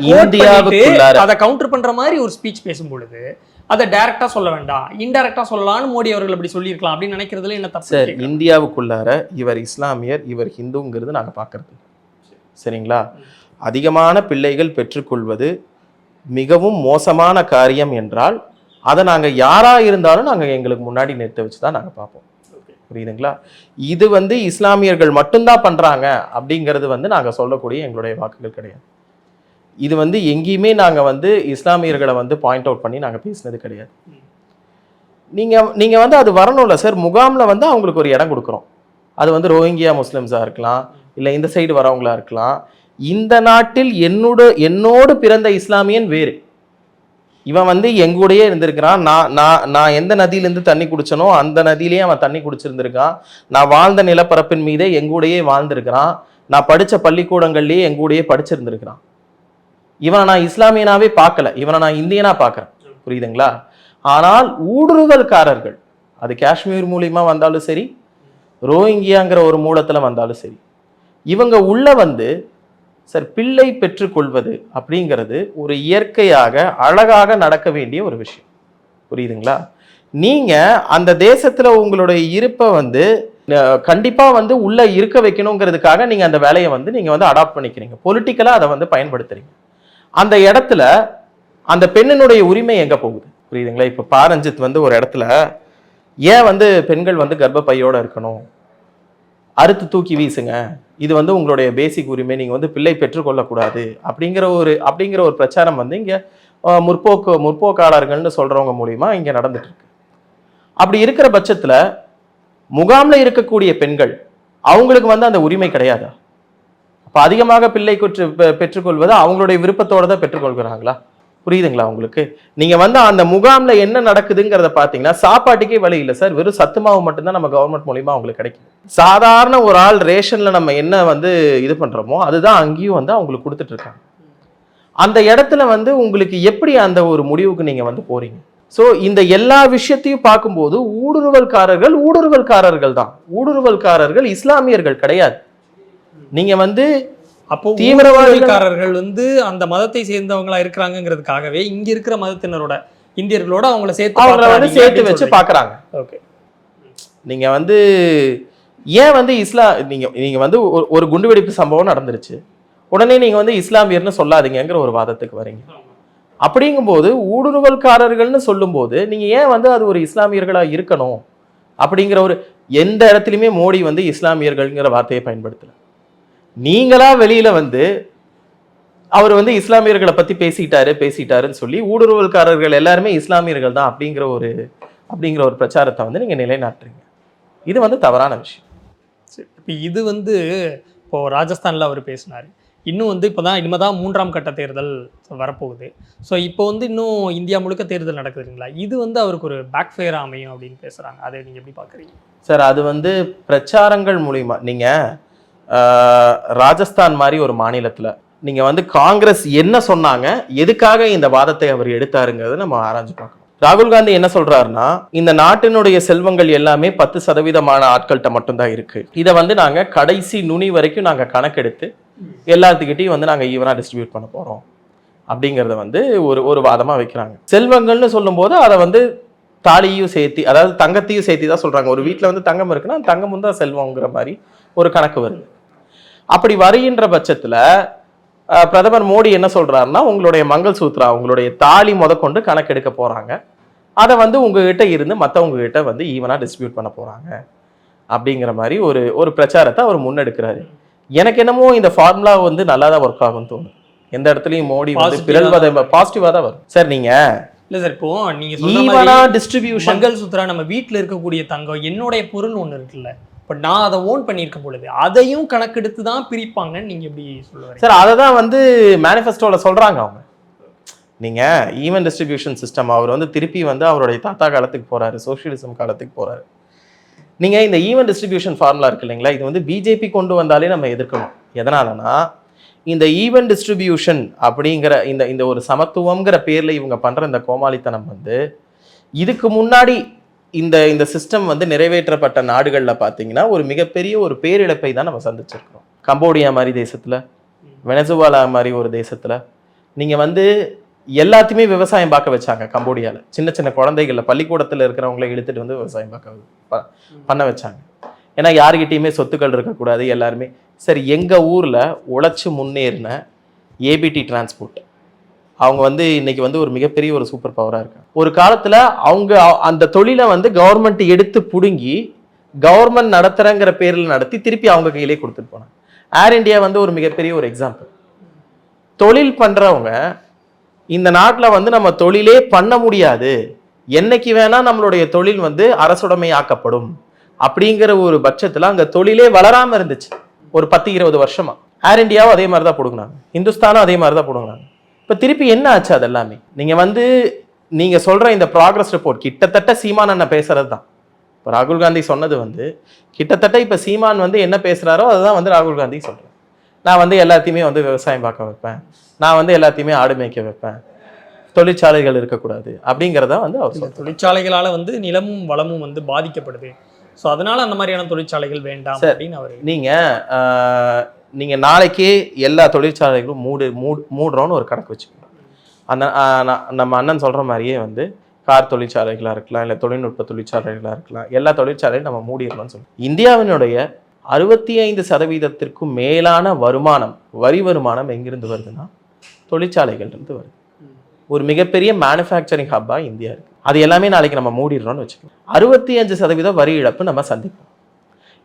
அதை கவுண்டர் பண்ற மாதிரி ஒரு ஸ்பீச் பேசும் பொழுது அதை டைரக்டா சொல்ல வேண்டாம். இன்டைரக்டா சொல்லலாம்னு மோடி அவர்கள் அப்படி சொல்லியிருக்கலாம். அப்படின்னு நினைக்கிறதுல என்ன தப்பு சார். இந்தியாவுக்குள்ளார இவர் இஸ்லாமியர் இவர் ஹிந்துங்கிறது நாங்க பார்க்கறது. சரிங்களா? அதிகமான பிள்ளைகள் பெற்றுக்கொள்வது மிகவும் மோசமான காரியம் என்றால் அதை நாங்க யாரா இருந்தாலும் நாங்க எங்களுக்கு முன்னாடி நிறுத்த வச்சு தான் நாங்க பார்ப்போம். புரியுதுங்களா? இது வந்து இஸ்லாமியர்கள் மட்டும்தான் பண்றாங்க அப்படிங்கிறது வந்து நாங்க சொல்லக்கூடிய எங்களுடைய வாக்குகள் கிடையாது. இது வந்து எங்கேயுமே நாங்க வந்து இஸ்லாமியர்களை வந்து பாயிண்ட் அவுட் பண்ணி நாங்க பேசினது கிடையாது. நீங்க நீங்க வந்து அது வரணும்ல சார். முகாம்ல வந்து அவங்களுக்கு ஒரு இடம் கொடுக்குறோம். அது வந்து ரோஹிங்கியா முஸ்லிம்ஸா இருக்கலாம் இல்ல இந்த சைடு வரவங்களா இருக்கலாம். இந்த நாட்டில் என்னோட என்னோடு பிறந்த இஸ்லாமியன் வேறு. இவன் வந்து எங்கூடையே இருந்திருக்கிறான். நான் நான் நான் எந்த நதியிலேருந்து தண்ணி குடிச்சனோ அந்த நதியிலேயே அவன் தண்ணி குடிச்சிருந்திருக்கான். நான் வாழ்ந்த நிலப்பரப்பின் மீதே எங்கூடையே வாழ்ந்திருக்கிறான். நான் படித்த பள்ளிக்கூடங்கள்லேயே எங்கூடையே படிச்சிருந்திருக்கிறான். இவனை நான் இஸ்லாமியனாவே பார்க்கல. இவனை நான் இந்தியனா பார்க்குறேன். புரியுதுங்களா? ஆனால் ஊடுருவல்காரர்கள் அது காஷ்மீர் மூலியமா வந்தாலும் சரி ரோஹிங்கியாங்கிற ஒரு மூலத்தில் வந்தாலும் சரி இவங்க உள்ள வந்து சார் பிள்ளை பெற்றுக்கொள்வது அப்படிங்கிறது ஒரு இயற்கையாக அழகாக நடக்க வேண்டிய ஒரு விஷயம். புரியுதுங்களா? நீங்கள் அந்த தேசத்தில் உங்களுடைய இருப்பை வந்து கண்டிப்பாக வந்து உள்ளே இருக்க வைக்கணுங்கிறதுக்காக நீங்கள் அந்த வேலையை வந்து நீங்கள் வந்து அடாப்ட் பண்ணிக்கிறீங்க. பொலிட்டிக்கலாக அதை வந்து பயன்படுத்துறீங்க. அந்த இடத்துல அந்த பெண்ணினுடைய உரிமை எங்கே போகுது? புரியுதுங்களா? இப்போ பாரஞ்சித் வந்து ஒரு இடத்துல ஏன் வந்து பெண்கள் வந்து கர்ப்பப்பையோடு இருக்கணும்? அறுத்து தூக்கி வீசுங்க. இது வந்து உங்களுடைய பேசிக் உரிமை. நீங்கள் வந்து பிள்ளை பெற்றுக்கொள்ளக்கூடாது. அப்படிங்கிற ஒரு அப்படிங்கிற ஒரு பிரச்சாரம் வந்து இங்கே முற்போக்கு முற்போக்காளர்கள்னு சொல்கிறவங்க மூலிமா இங்கே நடந்துட்டுருக்கு. அப்படி இருக்கிற பட்சத்தில் முகாம்ல இருக்கக்கூடிய பெண்கள் அவங்களுக்கு வந்து அந்த உரிமை கிடையாதா? அப்போ அதிகமாக பிள்ளை குற்று பெற்றுக்கொள்வது அவங்களுடைய விருப்பத்தோடு தான் பெற்றுக்கொள்கிறாங்களா? புரியுதுங்களா உங்களுக்கு? நீங்க வந்து அந்த முகாம்ல என்ன நடக்குதுங்கிறத பாத்தீங்கன்னா சாப்பாட்டுக்கே வழி இல்லை சார். வெறும் சத்து மாவு மட்டும்தான் நம்ம கவர்மெண்ட் மூலியமா அவங்களுக்கு கிடைக்கும். சாதாரண ஒரு ஆள் ரேஷன்ல நம்ம என்ன வந்து இது பண்றோமோ அதுதான் அங்கேயும் வந்து அவங்களுக்கு கொடுத்துட்டு இருக்காங்க. அந்த இடத்துல வந்து உங்களுக்கு எப்படி அந்த ஒரு முடிவுக்கு நீங்க வந்து போறீங்க? ஸோ இந்த எல்லா விஷயத்தையும் பார்க்கும்போது ஊடுருவல்காரர்கள் ஊடுருவல்காரர்கள் தான். ஊடுருவல்காரர்கள் இஸ்லாமியர்கள் கிடையாது. நீங்க வந்து அப்போ தீவிரவாதிக்காரர்கள் வந்து அந்த மதத்தை சேர்ந்தவங்களா இருக்கிறாங்கிறதுக்காகவே இங்க இருக்கிற மதத்தினரோட இந்தியர்களோட அவங்கள சேர்த்து அவங்கள வந்து சேர்த்து வச்சு. பாக்குறாங்க ஓகே. நீங்க வந்து ஏன் வந்து இஸ்லா நீங்க நீங்க வந்து ஒரு- குண்டுவெடிப்பு சம்பவம் நடந்துருச்சு. உடனே நீங்க வந்து இஸ்லாமியர்னு சொல்லாதீங்கங்கிற ஒரு வாதத்துக்கு வரீங்க. அப்படிங்கும்போது ஊடுருவல்காரர்கள்னு சொல்லும்போது நீங்க ஏன் வந்து அது ஒரு இஸ்லாமியர்களா இருக்கணும்? அப்படிங்கிற ஒரு எந்த இடத்துலையுமே மோடி வந்து இஸ்லாமியர்கள்ங்கிற வார்த்தையை பயன்படுத்தல. நீங்களா வெளியில வந்து அவர் வந்து இஸ்லாமியர்களை பத்தி பேசிட்டாரு பேசிட்டாருன்னு சொல்லி ஊடுருவல்காரர்கள் எல்லாருமே இஸ்லாமியர்கள் தான் அப்படிங்கிற ஒரு அப்படிங்கிற ஒரு பிரச்சாரத்தை வந்து நீங்க நிலைநாட்டுறீங்க. இது வந்து தவறான விஷயம். சரி. இப்ப இது வந்து இப்போ ராஜஸ்தான்ல அவர் பேசினாரு. இன்னும் வந்து இப்போதான் இனிமே தான் மூன்றாம் கட்ட தேர்தல் வரப்போகுது. ஸோ இப்போ வந்து இன்னும் இந்தியா முழுக்க தேர்தல் நடக்குது இல்லைங்களா இது வந்து அவருக்கு ஒரு பேக் ஃபேர் அமையும் அப்படின்னு பேசுறாங்க. அதை நீங்க எப்படி பாக்குறீங்க? சார் அது வந்து பிரச்சாரங்கள் மூலியமா நீங்க ஆஹ், ராஜஸ்தான் மாதிரி ஒரு மாநிலத்தில் நீங்கள் வந்து காங்கிரஸ் என்ன சொன்னாங்க? எதுக்காக இந்த வாதத்தை அவர் எடுத்தாருங்கிறத நம்ம ஆராய்ஞ்சு பார்க்கணும். ராகுல் காந்தி என்ன சொல்றாருன்னா இந்த நாட்டினுடைய செல்வங்கள் எல்லாமே பத்து சதவீதமான ஆட்கள்கிட்ட மட்டும்தான் இருக்கு. இதை வந்து நாங்கள் கடைசி நுனி வரைக்கும் நாங்கள் கணக்கெடுத்து எல்லாத்துக்கிட்டையும் வந்து நாங்கள் ஈவனாக டிஸ்ட்ரிபியூட் பண்ண போகிறோம் அப்படிங்கிறத வந்து ஒரு ஒரு வாதமாக வைக்கிறாங்க. செல்வங்கள்னு சொல்லும்போது அதை வந்து தாலியும் சேர்த்தி அதாவது தங்கத்தையும் சேர்த்தி தான் சொல்கிறாங்க ஒரு வீட்டில் வந்து தங்கம் இருக்குன்னா தங்கமும் தான் செல்வங்கிற மாதிரி ஒரு கணக்கு வருது. அப்படி வருகின்ற பட்சத்துல பிரதமர் மோடி என்ன சொல்றாருன்னா உங்களுடைய மங்கள் சூத்ரா உங்களுடைய தாலி முதற்கொண்டு கணக்கெடுக்க போறாங்க. அதை வந்து உங்ககிட்ட இருந்து மற்றவங்க கிட்ட வந்து ஈவனாக டிஸ்ட்ரிபியூட் பண்ண போகிறாங்க அப்படிங்கிற மாதிரி ஒரு ஒரு பிரச்சாரத்தை அவர் முன்னெடுக்கிறாரு. எனக்கு என்னமோ இந்த ஃபார்முலா வந்து நல்லா தான் ஒர்க் ஆகும்னு தோணும் எந்த இடத்துலையும் மோடி வந்து தான் பாசிட்டிவாக தான் வரும். சார் நீங்கள் இல்ல சார் இப்போ நீங்க சொல்ற ஈவனா மாதிரி டிஸ்ட்ரிபியூஷன் மங்கள் சுத்ரா நம்ம வீட்ல இருக்கக்கூடிய தங்கம் என்னுடைய பொருள் ஒண்ணு இருக்குல்ல. இப்போ நான் அதை ஓன் பண்ணியிருக்கும் பொழுது அதையும் கணக்கெடுத்து தான் பிரிப்பாங்கன்னு நீங்கள் எப்படி சொல்லுவாங்க? சார் அதை தான் வந்து மேனிஃபெஸ்டோவில் சொல்கிறாங்க அவங்க. நீங்கள் ஈவன் டிஸ்ட்ரிபியூஷன் சிஸ்டம் அவர் வந்து திருப்பி வந்து அவருடைய தாத்தா காலத்துக்கு போகிறாரு சோஷியலிசம் காலத்துக்கு போகிறாரு நீங்கள் இந்த ஈவன் டிஸ்ட்ரிபியூஷன் ஃபார்முலா இருக்கு இல்லைங்களா இது வந்து பிஜேபி கொண்டு வந்தாலே நம்ம எதிர்க்கணும். எதனாலனா இந்த ஈவன் டிஸ்ட்ரிபியூஷன் அப்படிங்கிற இந்த இந்த ஒரு சமத்துவங்கிற பேரில் இவங்க பண்ணுற இந்த கோமாளித்தனம் வந்து இதுக்கு முன்னாடி இந்த இந்த சிஸ்டம் வந்து நிறைவேற்றப்பட்ட நாடுகளில் பார்த்தீங்கன்னா ஒரு மிகப்பெரிய ஒரு பேரிழப்பை தான் நம்ம சந்திச்சிருக்கிறோம். கம்போடியா மாதிரி தேசத்தில் வெனசுவாலா மாதிரி ஒரு தேசத்தில் நீங்கள் வந்து எல்லாத்தையுமே விவசாயம் பார்க்க வச்சாங்க கம்போடியாவில் சின்ன சின்ன குழந்தைகளில் பள்ளிக்கூடத்தில் இருக்கிறவங்களை இழுத்துட்டு வந்து விவசாயம் பார்க்க பண்ண வச்சாங்க. ஏன்னா யாருக்கிட்டேயுமே சொத்துக்கள் இருக்கக்கூடாது எல்லாருமே. சரி எங்கள் ஊரில் உழைச்சி முன்னேறின ஏபிடி டிரான்ஸ்போர்ட் அவங்க வந்து இன்னைக்கு வந்து ஒரு மிகப்பெரிய ஒரு சூப்பர் பவராக இருக்காங்க. ஒரு காலத்தில் அவங்க அந்த தொழிலை வந்து கவர்மெண்ட் எடுத்து பிடுங்கி கவர்மெண்ட் நடத்துகிறங்கிற பேரில் நடத்தி திருப்பி அவங்க கையிலே கொடுத்துட்டு போனாங்க. ஏர் இண்டியா வந்து ஒரு மிகப்பெரிய ஒரு எக்ஸாம்பிள் தொழில் பண்ணுறவங்க இந்த நாட்டில் வந்து நம்ம தொழிலே பண்ண முடியாது. என்னைக்கு வேணால் நம்மளுடைய தொழில் வந்து அரசுடைமையாக்கப்படும். அப்படிங்கிற ஒரு பட்சத்தில் அங்கே தொழிலே வளராமல் இருந்துச்சு. ஒரு பத்து இருபது வருஷமாக ஏர் இண்டியாவும் அதே மாதிரி தான் பிடுங்கினாங்க. இந்துஸ்தானும் அதே மாதிரி தான் பிடுங்கினாங்க. இப்போ திருப்பி என்ன ஆச்சு அது எல்லாமே நீங்கள் வந்து நீங்கள் சொல்கிற இந்த ப்ராக்ரஸ் ரிப்போர்ட் கிட்டத்தட்ட சீமான் அண்ணன் பேசுறது தான் இப்போ ராகுல் காந்தி சொன்னது வந்து கிட்டத்தட்ட இப்போ சீமான் வந்து என்ன பேசுகிறாரோ அதுதான் வந்து ராகுல் காந்தி சொல்கிறேன் நான் வந்து எல்லாத்தையுமே வந்து விவசாயம் பார்க்க வைப்பேன். நான் வந்து எல்லாத்தையுமே ஆடு மேய்க்க வைப்பேன். தொழிற்சாலைகள் இருக்கக்கூடாது அப்படிங்கிறத வந்து அவர். தொழிற்சாலைகளால வந்து நிலமும் வளமும் வந்து பாதிக்கப்படுது. ஸோ அதனால அந்த மாதிரியான தொழிற்சாலைகள் வேண்டாம் அப்படின்னு அவர் நீங்க நீங்கள் நாளைக்கே எல்லா தொழிற்சாலைகளும் மூடு மூடு மூடுறோன்னு ஒரு கணக்கு வச்சுக்கோங்க. அந்த நம்ம அண்ணன் சொல்கிற மாதிரியே வந்து கார் தொழிற்சாலைகளாக இருக்கலாம் இல்லை தொழில்நுட்ப தொழிற்சாலைகளாக இருக்கலாம் எல்லா தொழிற்சாலையும் நம்ம மூடிடலாம்னு சொல்லி இந்தியாவினுடைய அறுபத்தி ஐந்து சதவீதத்திற்கும் மேலான வருமானம் வரி வருமானம் எங்கிருந்து வருதுன்னா தொழிற்சாலைகள்லேருந்து வருது. ஒரு மிகப்பெரிய மேனுஃபேக்சரிங் ஹப்பாக இந்தியா இருக்குது அது எல்லாமே நாளைக்கு நம்ம மூடிடுறோம்னு வச்சுக்கோங்க. அறுபத்தி அஞ்சு சதவீத வரி இழப்பு நம்ம சந்திப்போம்.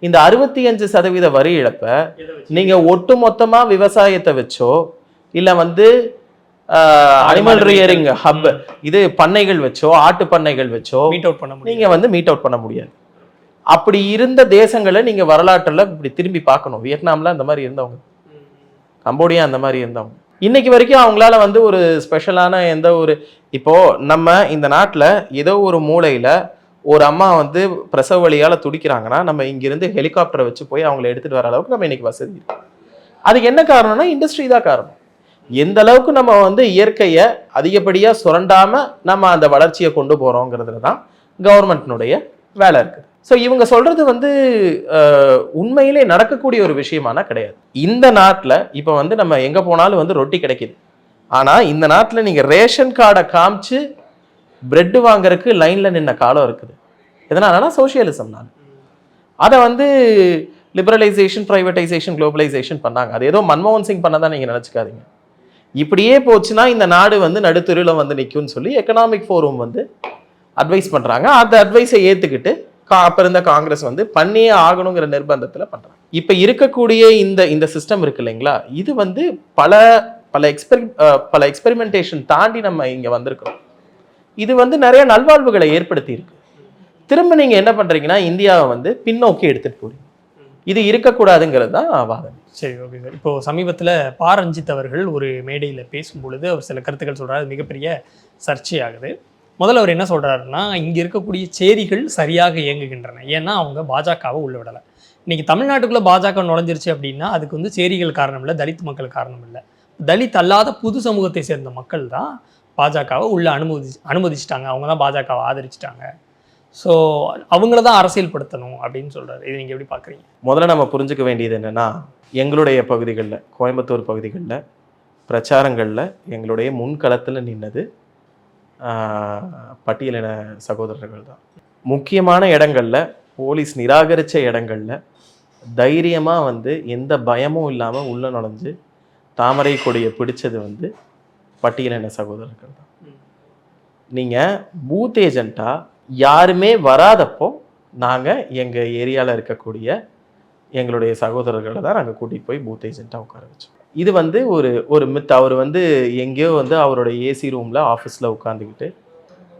இந்த அறுபத்தி அஞ்சு சதவீத வரி இழப்பை நீங்க ஒட்டு மொத்தமா விவசாயத்தை வச்சோ இல்ல வந்து அனிமல் ரியரிங் ஹப் இது பண்ணைகள் வச்சோ ஆட்டு பண்ணைகள் வச்சோ மீட் அவுட் பண்ண முடியும் நீங்க வந்து மீட் அவுட் பண்ண முடியாது. அப்படி இருந்த தேசங்களை நீங்க வரலாற்றுல இப்படி திரும்பி பார்க்கணும். வியட்நாம்ல அந்த மாதிரி இருந்தவங்க. கம்போடியா அந்த மாதிரி இருந்தவங்க. இன்னைக்கு வரைக்கும் அவங்களால வந்து ஒரு ஸ்பெஷலான எந்த ஒரு இப்போ நம்ம இந்த நாட்டுல ஏதோ ஒரு மூலையில ஒரு அம்மா வந்து பிரசவ வழியால் துடிக்கிறாங்கன்னா நம்ம இங்கிருந்து ஹெலிகாப்டரை வச்சு போய் அவங்கள எடுத்துகிட்டு வர அளவுக்கு நம்ம இன்னைக்கு வசதி அதுக்கு என்ன காரணம்னா இண்டஸ்ட்ரி தான் காரணம். எந்த அளவுக்கு நம்ம வந்து இயற்கையை அதிகப்படியாக சுரண்டாமல் நம்ம அந்த வளர்ச்சியை கொண்டு போகிறோங்கிறதுல தான் கவர்மெண்ட்னுடைய வேலை இருக்குது. ஸோ இவங்க சொல்கிறது வந்து உண்மையிலே நடக்கக்கூடிய ஒரு விஷயமானா கிடையாது. இந்த நாட்டில் இப்போ வந்து நம்ம எங்கே போனாலும் வந்து ரொட்டி கிடைக்கிது. ஆனால் இந்த நாட்டில் நீங்கள் ரேஷன் கார்டை காமிச்சு பிரெட் வாங்குறதுக்கு லைனில் நின்ன காலம் இருக்குது. எதனாலனா சோஷியலிசம் நான் அதை வந்து லிபரலைசேஷன் ப்ரைவேட்டைசேஷன் குளோபலைசேஷன் பண்ணாங்க. அது ஏதோ மன்மோகன் சிங் பண்ணதான் நீங்கள் நினச்சிக்காதீங்க. இப்படியே போச்சுன்னா இந்த நாடு வந்து நடுத்தருவில் வந்து நிற்கும்னு சொல்லி எக்கனாமிக் ஃபோரம் வந்து அட்வைஸ் பண்ணுறாங்க அந்த அட்வைஸை ஏற்றுக்கிட்டு கா- அப்போ இருந்த காங்கிரஸ் வந்து பண்ணியே ஆகணுங்கிற நிர்பந்தத்தில் பண்ணுறாங்க இப்போ இருக்கக்கூடிய இந்த இந்த சிஸ்டம் இருக்கு இல்லைங்களா? இது வந்து பல பல எக்ஸ்பெரி பல எக்ஸ்பெரிமெண்டேஷன் தாண்டி நம்ம இங்கே வந்திருக்கிறோம். இது வந்து நிறைய நல்வாழ்வுகளை ஏற்படுத்தியிருக்கு திரும்ப நீங்கள் என்ன பண்ணுறீங்கன்னா இந்தியாவை வந்து பின்னோக்கி எடுத்துகிட்டு போறீங்க. இது இருக்கக்கூடாதுங்கிறது தான் வாதம். சரி ஓகே சார் இப்போ சமீபத்தில் பா ரஞ்சித் அவர்கள் ஒரு மேடையில் பேசும்பொழுது அவர் சில கருத்துக்கள் சொல்கிறார் அது மிகப்பெரிய சர்ச்சையாகுது. முதல்ல அவர் என்ன சொல்கிறாருன்னா இங்கே இருக்கக்கூடிய சேரிகள் சரியாக இயங்குகின்றன. ஏன்னா அவங்க பாஜகவை உள்ள விடலை. இன்றைக்கி தமிழ்நாட்டுக்குள்ளே பாஜக நுழைஞ்சிருச்சு அப்படின்னா அதுக்கு வந்து சேரிகள் காரணம் இல்லை தலித் மக்கள் காரணம் இல்லை. தலித் அல்லாத புது சமூகத்தை சேர்ந்த மக்கள் தான் பாஜகவை உள்ளே அனுமதி அனுமதிச்சிட்டாங்க. அவங்க தான் பாஜகவை ஆதரிச்சிட்டாங்க. ஸோ அவங்கள தான் அரசியல்படுத்தணும் அப்படின்னு சொல்கிறாரு இது நீங்கள் எப்படி பார்க்குறீங்க முதல்ல நம்ம புரிஞ்சுக்க வேண்டியது என்னன்னா எங்களுடைய பகுதிகளில் கோயம்புத்தூர் பகுதிகளில் பிரச்சாரங்களில் எங்களுடைய முன்களத்தில் நின்னது பட்டியலின சகோதரர்கள் தான். முக்கியமான இடங்களில் போலீஸ் நிராகரித்த இடங்களில் தைரியமாக வந்து எந்த பயமும் இல்லாமல் உள்ளே நுழைஞ்சு தாமரை கொடியை பிடிச்சது வந்து பட்டியலின சகோதரர்கள் தான் நீங்கள் பூத் ஏஜெண்ட்டாக யாருமே வராதப்போ நாங்கள் எங்கள் ஏரியாவில் இருக்கக்கூடிய எங்களுடைய சகோதரர்களை தான் நாங்கள் கூட்டிகிட்டு போய் பூத் ஏஜெண்ட்டாக உட்கார வச்சோம். இது வந்து ஒரு ஒரு மித் அவர் வந்து எங்கேயோ வந்து அவரோட ஏசி ரூமில் ஆஃபீஸில் உட்காந்துக்கிட்டு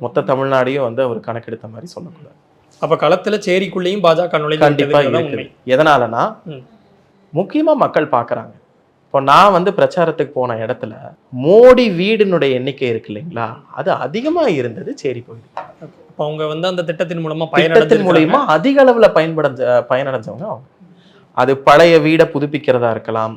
மொத்த தமிழ்நாடையும் வந்து அவர் கணக்கெடுத்த மாதிரி சொல்லக்கூடாது. அப்ப களத்துல சேரிக்குள்ளேயும் பாஜக கண்டிப்பா நுழைந்து இருக்குது. எதனாலனா ம். முக்கியமா மக்கள் பார்க்கறாங்க இப்போ நான் வந்து பிரச்சாரத்துக்கு போன இடத்துல மோடி வீடினுடைய எண்ணிக்கை இருக்கு இல்லைங்களா? அது அதிகமா இருந்தது சேரி பகுதி அப்ப அவங்க வந்து அந்த திட்டத்தின் மூலமா திட்டத்தின். மூலியமா அதிக அளவுல பயன்படைஞ்ச பயனடைஞ்சவங்க அவங்க. அது பழைய வீடை புதுப்பிக்கிறதா இருக்கலாம்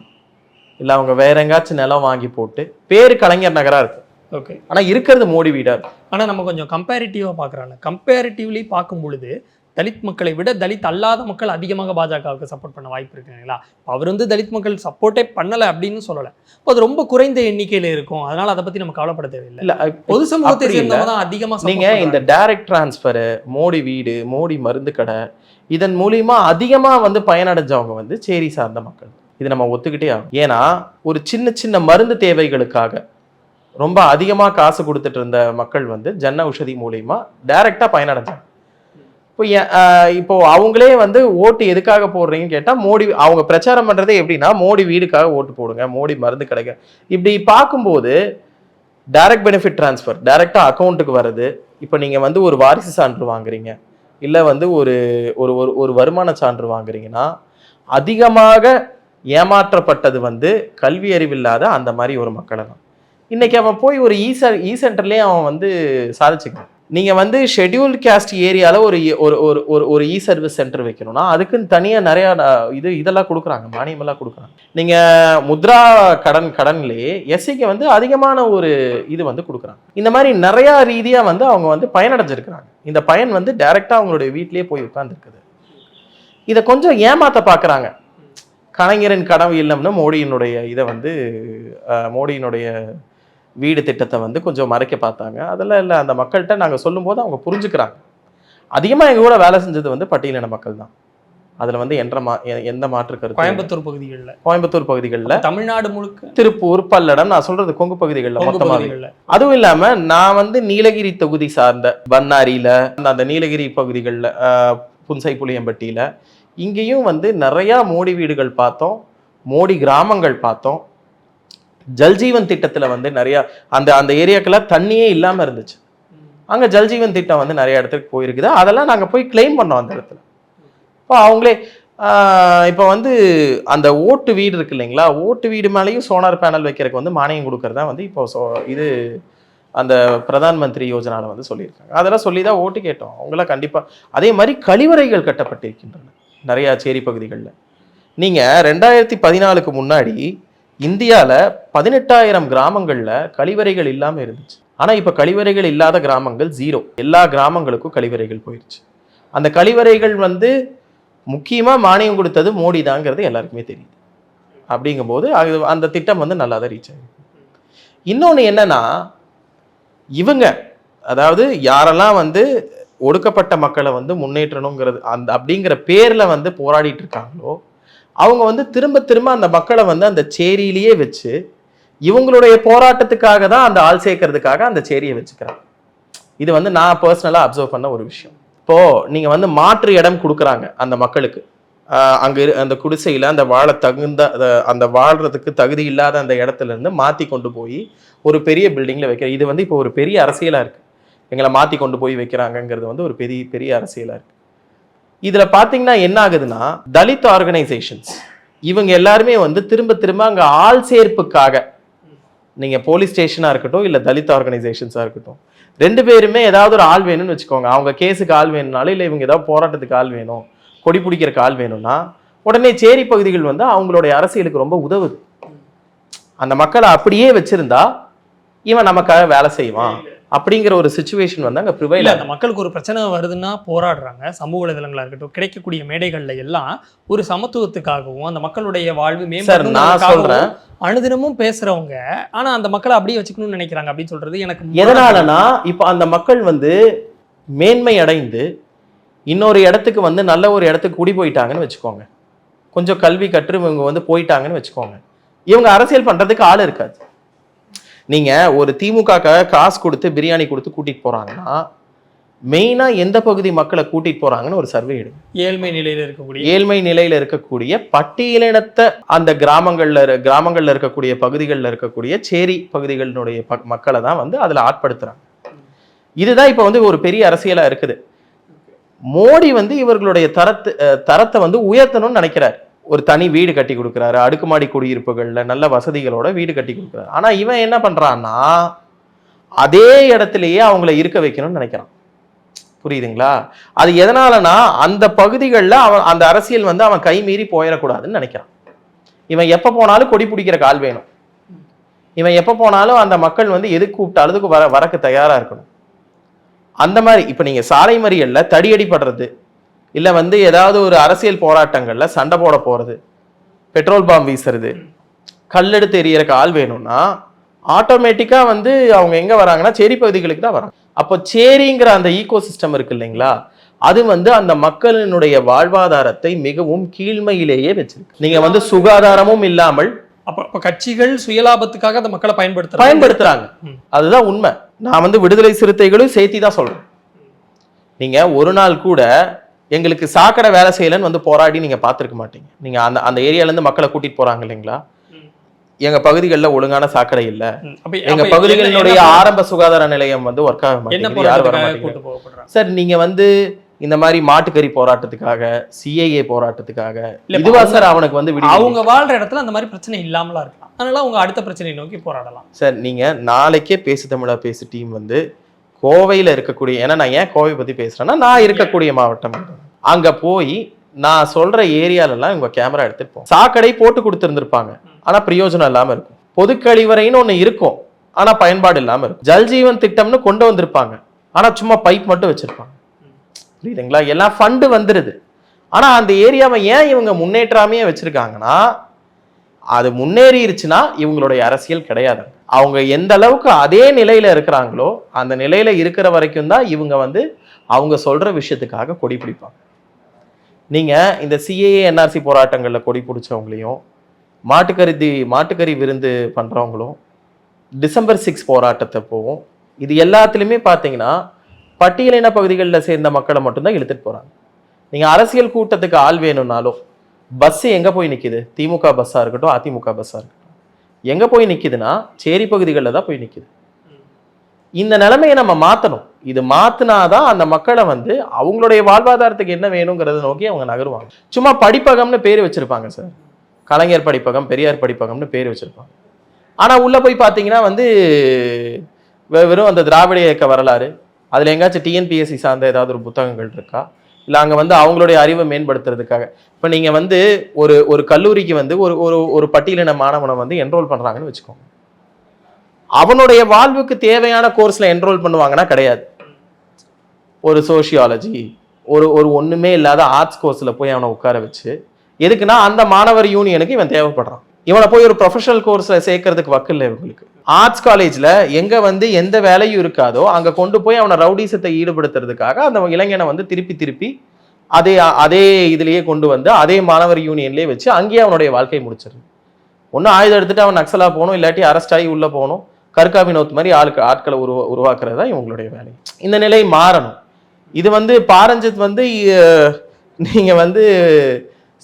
இல்ல அவங்க வேற எங்காச்சும் நிலம் வாங்கி போட்டு பேரு கலைஞர் நகரா இருக்கு ஓகே. ஆனா இருக்கிறது மோடி வீடா இருக்கு ஆனா நம்ம கொஞ்சம் கம்பேரிட்டிவா பார்க்கறாங்க. கம்பேரிட்டிவ்லி பார்க்கும் பொழுது தலித் மக்களை விட தலித் அல்லாத மக்கள் அதிகமாக பாஜகவுக்கு சப்போர்ட் பண்ண வாய்ப்பு இருக்குங்களா அவர் வந்து தலித் மக்கள் சப்போர்ட்டே பண்ணல அப்படின்னு சொல்லல. அப்ப அது ரொம்ப குறைந்த எண்ணிக்கையில இருக்கும். அதனால அதை பத்தி நம்ம கவலைப்பட தேவையில்லை. இல்ல பொது சமூகத்தை. சேர்ந்தவங்க தான் அதிகமா support நீங்க இந்த. டைரக்ட் டிரான்ஸ்ஃபரு மோடி வீடு மோடி மருந்து கடை இதன் மூலியமா அதிகமா வந்து பயனடைஞ்சவங்க வந்து சேரி சார்ந்த மக்கள். இது நம்ம ஒத்துக்கிட்டே ஆகும் ஏன்னா ஒரு சின்ன சின்ன மருந்து தேவைகளுக்காக ரொம்ப அதிகமா காசு கொடுத்துட்டு இருந்த மக்கள் வந்து ஜன்ன ஔஷதி மூலியமா டைரக்டா பயனடைஞ்சாங்க. இப்போ ஏன், இப்போ அவங்களே வந்து ஓட்டு எதுக்காக போடுறீங்கன்னு கேட்டால் மோடி அவங்க பிரச்சாரம் பண்ணுறதே எப்படின்னா மோடி வீடுக்காக ஓட்டு போடுங்க மோடி மருந்து கிடைக்க இப்படி பார்க்கும்போது டைரக்ட் பெனிஃபிட் ட்ரான்ஸ்ஃபர் டைரெக்டாக அக்கௌண்ட்டுக்கு வருது இப்போ நீங்கள் வந்து ஒரு வாரிசு சான்று வாங்குறீங்க இல்லை வந்து ஒரு ஒரு ஒரு ஒரு வருமான சான்று வாங்குறீங்கன்னா அதிகமாக ஏமாற்றப்பட்டது வந்து கல்வி அறிவில்லாத அந்த மாதிரி ஒரு மக்களை தான். இன்றைக்கி அவன் போய் ஒரு இ இ சென்டர்லேயே அவன் வந்து சாதிச்சுக்கான் நீங்கள் வந்து ஷெட்யூல்ட் கேஸ்ட் ஏரியாவில் ஒரு இ- ஒரு ஒரு ஒரு ஒரு இ சர்வீஸ் சென்டர் வைக்கணும்னா அதுக்குன்னு தனியாக நிறையா இது இதெல்லாம் கொடுக்குறாங்க மானியமெல்லாம் கொடுக்குறாங்க. நீங்கள் முத்ரா கடன் கடன்லேயே எஸ்சிக்கு வந்து அதிகமான ஒரு இது வந்து கொடுக்குறாங்க. இந்த மாதிரி நிறையா ரீதியாக வந்து அவங்க வந்து பயனடைஞ்சிருக்கிறாங்க. இந்த பயன் வந்து டைரெக்டாக அவங்களுடைய வீட்டிலே போய் உட்காந்துருக்குது இதை கொஞ்சம் ஏமாத்த பார்க்குறாங்க கலைஞரின் கனவு இல்லம்னு மோடியினுடைய இதை வந்து மோடியினுடைய வீடு திட்டத்தை வந்து கொஞ்சம் மறைக்க பார்த்தாங்க. அதெல்லாம் இல்லை. அந்த மக்கள்கிட்ட நாங்கள் சொல்லும்போது அவங்க புரிஞ்சுக்கிறாங்க. அதிகமாக எங்கள் கூட வேலை செஞ்சது வந்து பட்டியலின மக்கள் தான். அதில் வந்து என்ற மா எந்த மாற்று கருத்து கோயம்புத்தூர் பகுதிகளில். கோயம்புத்தூர் பகுதிகளில். தமிழ்நாடு முழுக்க? திருப்பூர் பல்லடம் நான் சொல்றது கொங்கு பகுதிகளில் மொத்தமாக அதுவும் இல்லாம நான் வந்து நீலகிரி தொகுதி சார்ந்த பன்னாரியில அந்த- அந்த நீலகிரி பகுதிகளில் புன்சை புளியம்பட்டியில இங்கேயும் வந்து நிறையா மோடி வீடுகள் பார்த்தோம். மோடி கிராமங்கள் பார்த்தோம். ஜல்ஜீவன் திட்டத்தில் வந்து நிறையா அந்த அந்த ஏரியாக்கெல்லாம் தண்ணியே இல்லாமல் இருந்துச்சு. அங்கே ஜல்ஜீவன் திட்டம் வந்து நிறைய இடத்துக்கு போயிருக்குது. அதெல்லாம் நாங்கள் போய் கிளைம் பண்ணோம் அந்த இடத்துல. இப்போ அவங்களே இப்போ வந்து அந்த ஓட்டு வீடு இருக்கு இல்லைங்களா? ஓட்டு வீடு மேலேயும் சோனார் பேனல் வைக்கிறதுக்கு வந்து மானியம் கொடுக்கறதா வந்து இப்போ சோ இது அந்த பிரதான் மந்திரி யோஜனாவில் வந்து சொல்லியிருக்காங்க. அதெல்லாம் சொல்லி தான் ஓட்டு கேட்டோம். அவங்களாம் கண்டிப்பாக அதே மாதிரி கழிவறைகள் கட்டப்பட்டிருக்கின்றன. நிறையா சேரி பகுதிகளில். நீங்கள் ரெண்டாயிரத்தி பதினாலுக்கு முன்னாடி இந்தியாவில் பதினெட்டாயிரம் கிராமங்களில் கழிவறைகள் இல்லாமல் இருந்துச்சு. ஆனால் இப்போ கழிவறைகள் இல்லாத கிராமங்கள் ஜீரோ எல்லா கிராமங்களுக்கும் கழிவறைகள் போயிடுச்சு அந்த கழிவறைகள் வந்து முக்கியமாக மானியம் கொடுத்தது மோடி தாங்கிறது எல்லாருக்குமே தெரியுது. அப்படிங்கும்போது அது அந்த திட்டம் வந்து நல்லா தான் ரீச் ஆகிருக்கு இன்னொன்று என்னன்னா இவங்க அதாவது யாரெல்லாம் வந்து ஒடுக்கப்பட்ட மக்களை வந்து முன்னேற்றணுங்கிறது அந்த அப்படிங்கிற பேரில் வந்து போராடிட்டு இருக்காங்களோ அவங்க வந்து திரும்ப திரும்ப அந்த மக்களை வந்து அந்த சேரியிலேயே வச்சு இவங்களுடைய போராட்டத்துக்காக தான் அந்த ஆள் சேர்க்கறதுக்காக அந்த சேரியை வச்சுக்கிறாங்க. இது வந்து நான் பர்சனலாக அப்சர்வ் பண்ண ஒரு விஷயம். இப்போது நீங்கள் வந்து மாற்று இடம் கொடுக்குறாங்க அந்த மக்களுக்கு. அங்கே அந்த குடிசையில் அந்த வாழ தகுந்த அந்த வாழ்கிறதுக்கு தகுதி இல்லாத அந்த இடத்துல இருந்து கொண்டு போய் ஒரு பெரிய பில்டிங்கில் வைக்கிற இது வந்து இப்போ ஒரு பெரிய அரசியலாக இருக்குது எங்களை மாற்றி கொண்டு போய் வைக்கிறாங்கங்கிறது வந்து ஒரு பெரிய பெரிய அரசியலாக இருக்குது இதில் பார்த்தீங்கன்னா என்ன ஆகுதுன்னா தலித் ஆர்கனைசேஷன்ஸ் இவங்க எல்லாருமே வந்து திரும்ப திரும்ப அங்கே ஆள் சேர்ப்புக்காக நீங்கள் போலீஸ் ஸ்டேஷனாக இருக்கட்டும் இல்லை தலித் ஆர்கனைசேஷன்ஸாக இருக்கட்டும் ரெண்டு பேருமே ஏதாவது ஒரு ஆள் வேணும்னு வச்சுக்கோங்க. அவங்க கேஸுக்கு ஆள் வேணும்னாலும் இல்லை இவங்க ஏதாவது போராட்டத்துக்கு ஆள் வேணும் கொடி பிடிக்கிறக்கு ஆள் வேணும்னா உடனே சேரி பகுதிகள் வந்து அவங்களுடைய அரசியலுக்கு ரொம்ப உதவுது. அந்த மக்களை அப்படியே வச்சிருந்தா இவன் நமக்காக வேலை செய்வான். அப்படிங்கிற ஒரு சுச்சுவேஷன் வந்து அங்க ப்ரிவைல் அந்த மக்களுக்கு ஒரு பிரச்சனை வருதுன்னா போராடுறாங்க. சமூக வலைதளங்களா இருக்கட்டும் கிடைக்கக்கூடிய மேடைகள்ல எல்லாம் ஒரு சமத்துவத்துக்காகவும் அந்த மக்களுடைய வாழ்வு சார் நான் சொல்றேன். அனுதினமும் பேசுறவங்க. ஆனா அந்த மக்களை அப்படியே வச்சுக்கணும்னு நினைக்கிறாங்க அப்படின்னு சொல்றது எனக்கு எதனாலனா இப்போ அந்த மக்கள் வந்து மேன்மை அடைந்து இன்னொரு இடத்துக்கு வந்து நல்ல ஒரு இடத்துக்கு குடி போயிட்டாங்கன்னு வச்சுக்கோங்க. கொஞ்சம் கல்வி கற்று இவங்க வந்து போயிட்டாங்கன்னு வச்சுக்கோங்க. இவங்க அரசியல் பண்றதுக்கு ஆள் இருக்காது. நீங்க ஒரு திமுக காசு கொடுத்து பிரியாணி கொடுத்து கூட்டிட்டு போறாங்கன்னா மெயினா எந்த பகுதி மக்களை கூட்டிட்டு போறாங்கன்னு ஒரு சர்வே எடுங்க. ஏழ்மை நிலையில இருக்கக்கூடிய ஏழ்மை நிலையில இருக்கக்கூடிய பட்டியலினத்த அந்த கிராமங்கள்ல கிராமங்கள்ல இருக்கக்கூடிய பகுதிகளில் இருக்கக்கூடிய சேரி பகுதிகளினுடைய ப- மக்களை தான் வந்து அதுல ஆட்படுத்துறாங்க. இதுதான் இப்ப வந்து ஒரு பெரிய அரசியலா இருக்குது. மோடி வந்து இவர்களுடைய தரத்து தரத்தை வந்து உயர்த்தணும்னு நினைக்கிறார். ஒரு தனி வீடு கட்டி கொடுக்குறாரு அடுக்குமாடி குடியிருப்புகளில் நல்ல வசதிகளோட வீடு கட்டி கொடுக்குறாரு. ஆனால் இவன் என்ன பண்ணுறான்னா அதே இடத்துலையே அவங்கள இருக்க வைக்கணும்னு நினைக்கிறான். புரியுதுங்களா? அது எதனாலனா அந்த பகுதிகளில் அவன் அந்த அரசியல் வந்து அவன் கை மீறி போயிடக்கூடாதுன்னு நினைக்கிறான். இவன் எப்போ போனாலும் கொடி பிடிக்கிற கால் வேணும். இவன் எப்போ போனாலும் அந்த மக்கள் வந்து எதுக்கு கூப்பிட்டாலும் வர வரக்கு தயாராக இருக்கணும். அந்த மாதிரி இப்போ நீங்கள் சாலை மறியலில் தடியடி படுறது இல்லை வந்து ஏதாவது ஒரு அரசியல் போராட்டங்கள்ல சண்டை போட போறது பெட்ரோல் பாம் வீசுறது கல்லெடுத்து எறியறக்கு ஆள் வேணும்னா ஆட்டோமேட்டிக்கா வந்து அவங்க எங்க வராங்கன்னா சேரி பகுதிகளுக்கு தான் வராங்க. அப்போ சேரிங்கிற அந்த ஈகோ சிஸ்டம் இருக்கு இல்லைங்களா? அது வந்து அந்த மக்களினுடைய வாழ்வாதாரத்தை மிகவும் கீழ்மையிலேயே வச்சிருக்கு. நீங்க வந்து சுகாதாரமும் இல்லாமல் அப்ப கட்சிகள் சுயலாபத்துக்காக அந்த மக்களை பயன்படுத்துறாங்க. பயன்படுத்துறாங்க. அதுதான் உண்மை. நான் வந்து விடுதலை சிறுத்தைகளும் சேர்த்தி தான் சொல்றேன். நீங்க ஒரு நாள் கூட எங்களுக்கு சாக்கடை வேலை செய்யலன்னு வந்து போராடி நீங்க பார்த்திருக்க மாட்டீங்க. நீங்க அந்த அந்த ஏரியால இருந்து மக்களை கூட்டிட்டு போறாங்க இல்லைங்களா. எங்க பகுதிகளில் ஒழுங்கான சாக்கடை இல்ல. எங்க பகுதிகளினுடைய ஆரம்ப சுகாதார நிலையம் வந்து ஒர்க் ஆக மாட்டேங்குது. யாரும் வர மாட்டேங்குது. சார் நீங்க வந்து இந்த மாதிரி மாட்டுக்கறி போராட்டத்துக்காக சிஏஏ போராட்டத்துக்காக இதுவா சார் அவனுக்கு வந்து? அவங்க வாழ்ற இடத்துல அந்த மாதிரி பிரச்சனை இல்லாமலாம் இருக்கலாம். அதனால அவங்க அடுத்த பிரச்சனையை நோக்கி போராடலாம். சார் நீங்க நாளைக்கே பேசு தமிழா பேசு டீம் வந்து கோவையில் இருக்கக்கூடிய ஏன்னா நான் ஏன் கோவை பற்றி பேசுகிறேன்னா நான் இருக்கக்கூடிய மாவட்டம் அங்கே போய் நான் சொல்கிற ஏரியாலெல்லாம் இவங்க கேமரா எடுத்துட்டு போவோம் சாக்கடை போட்டு கொடுத்துருந்துருப்பாங்க. ஆனால் பிரயோஜனம் இல்லாமல் இருக்கும். பொது கழிவறைன்னு ஒன்று இருக்கும். ஆனால் பயன்பாடு இல்லாமல் இருக்கும். ஜல்ஜீவன் திட்டம்னு கொண்டு வந்திருப்பாங்க. ஆனால் சும்மா பைப் மட்டும் வச்சுருப்பாங்க. புரியுதுங்களா? எல்லாம் ஃபண்டு வந்துடுது ஆனால் அந்த ஏரியாவை ஏன் இவங்க முன்னேற்றாமையே வச்சுருக்காங்கன்னா அது முன்னேறிடுச்சுன்னா இவங்களுடைய அரசியல் கிடையாது. அவங்க எந்த அளவுக்கு அதே நிலையில இருக்கிறாங்களோ அந்த நிலையில இருக்கிற வரைக்கும் தான் இவங்க வந்து அவங்க சொல்ற விஷயத்துக்காக கொடி பிடிப்பாங்க. நீங்க இந்த சிஏஏ என்ஆர்சி போராட்டங்களில் கொடி பிடிச்சவங்களையும் மாட்டுக்கறி தி- மாட்டுக்கறி விருந்து பண்றவங்களும் டிசம்பர் சிக்ஸ் போராட்டத்தை போவோம் இது எல்லாத்துலேயுமே பார்த்தீங்கன்னா பட்டியலின பகுதிகளில் சேர்ந்த மக்களை மட்டும்தான் இழுத்துட்டு போகிறாங்க நீங்கள் அரசியல் கூட்டத்துக்கு ஆள் வேணும்னாலும் பஸ்ஸு எங்கே போய் நிற்கிது திமுக பஸ்ஸாக இருக்கட்டும் அதிமுக பஸ்ஸாக இருக்கட்டும். எங்கே போய் நிற்கிதுன்னா சேரி பகுதிகளில் தான் போய் நிற்கிது இந்த நிலைமையை நம்ம மாற்றணும் இது மாத்தினாதான் அந்த மக்களை வந்து அவங்களுடைய வாழ்வாதாரத்துக்கு என்ன வேணுங்கிறத நோக்கி அவங்க நகருவாங்க. சும்மா படிப்பகம்னு பேர் வச்சிருப்பாங்க சார் கலைஞர் படிப்பகம் பெரியார் படிப்பகம்னு பேர் வச்சுருப்பாங்க. ஆனால் உள்ளே போய் பார்த்தீங்கன்னா வந்து வெ- வெறும் அந்த திராவிட இயக்க வரலாறு. அதில் எங்காச்சும் டிஎன்பிஎஸ்சி சார்ந்த ஏதாவது ஒரு புத்தகங்கள் இருக்கா? இல்லை அங்கே வந்து அவங்களுடைய அறிவை மேம்படுத்துறதுக்காக. இப்போ நீங்கள் வந்து ஒரு ஒரு கல்லூரிக்கு வந்து ஒரு ஒரு ஒரு பட்டியலின மாணவனை வந்து என்ரோல் பண்ணுறாங்கன்னு வச்சுக்கோங்க. அவனுடைய வாழ்வுக்கு தேவையான கோர்ஸில் என்ரோல் பண்ணுவாங்கன்னா கிடையாது. ஒரு சோஷியாலஜி ஒரு ஒரு ஒன்றுமே இல்லாத ஆர்ட்ஸ் கோர்ஸில் போய் அவனை உட்கார வச்சு எதுக்குன்னா அந்த மாணவர் யூனியனுக்கு இவன் தேவைப்படுறான். இவனை போய் ஒரு ப்ரொஃபஷனல் கோர்ஸில் சேர்க்கறதுக்கு வக்கு இல்லை இவங்களுக்கு. ஆர்ட்ஸ் காலேஜில் எங்கே வந்து எந்த வேலையும் இருக்காதோ அங்கே கொண்டு போய் அவனை ரவுடிசத்தை ஈடுபடுத்துறதுக்காக அந்த இளைஞனை வந்து திருப்பி திருப்பி அதே அதே இதுலயே கொண்டு வந்து அதே மாணவர் யூனியன்லயே வச்சு அங்கேயே அவனுடைய வாழ்க்கை முடிச்சிருது ஒன்றும் ஆயுதம் எடுத்துட்டு அவன் நக்சலா போகணும் இல்லாட்டி அரெஸ்ட் ஆகி உள்ள போகணும். கற்கா வினோத் மாதிரி ஆளுக்கு ஆட்களை உருவா உருவாக்குறது தான் இவங்களுடைய வேலை. இந்த நிலை மாறணும். இது வந்து பாரஞ்சித் வந்து அஹ், நீங்க வந்து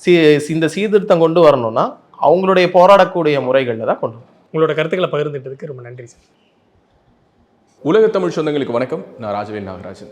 சி இந்த சீர்திருத்தம் கொண்டு வரணும்னா அவங்களுடைய போராடக்கூடிய முறைகள்ல தான் கொண்டு வரணும். உங்களோட கருத்துக்களை பகிர்ந்துட்டதுக்கு ரொம்ப நன்றி சார். உலக தமிழ் சொந்தங்களுக்கு வணக்கம். நான் ராஜவேல் நாகராஜன்.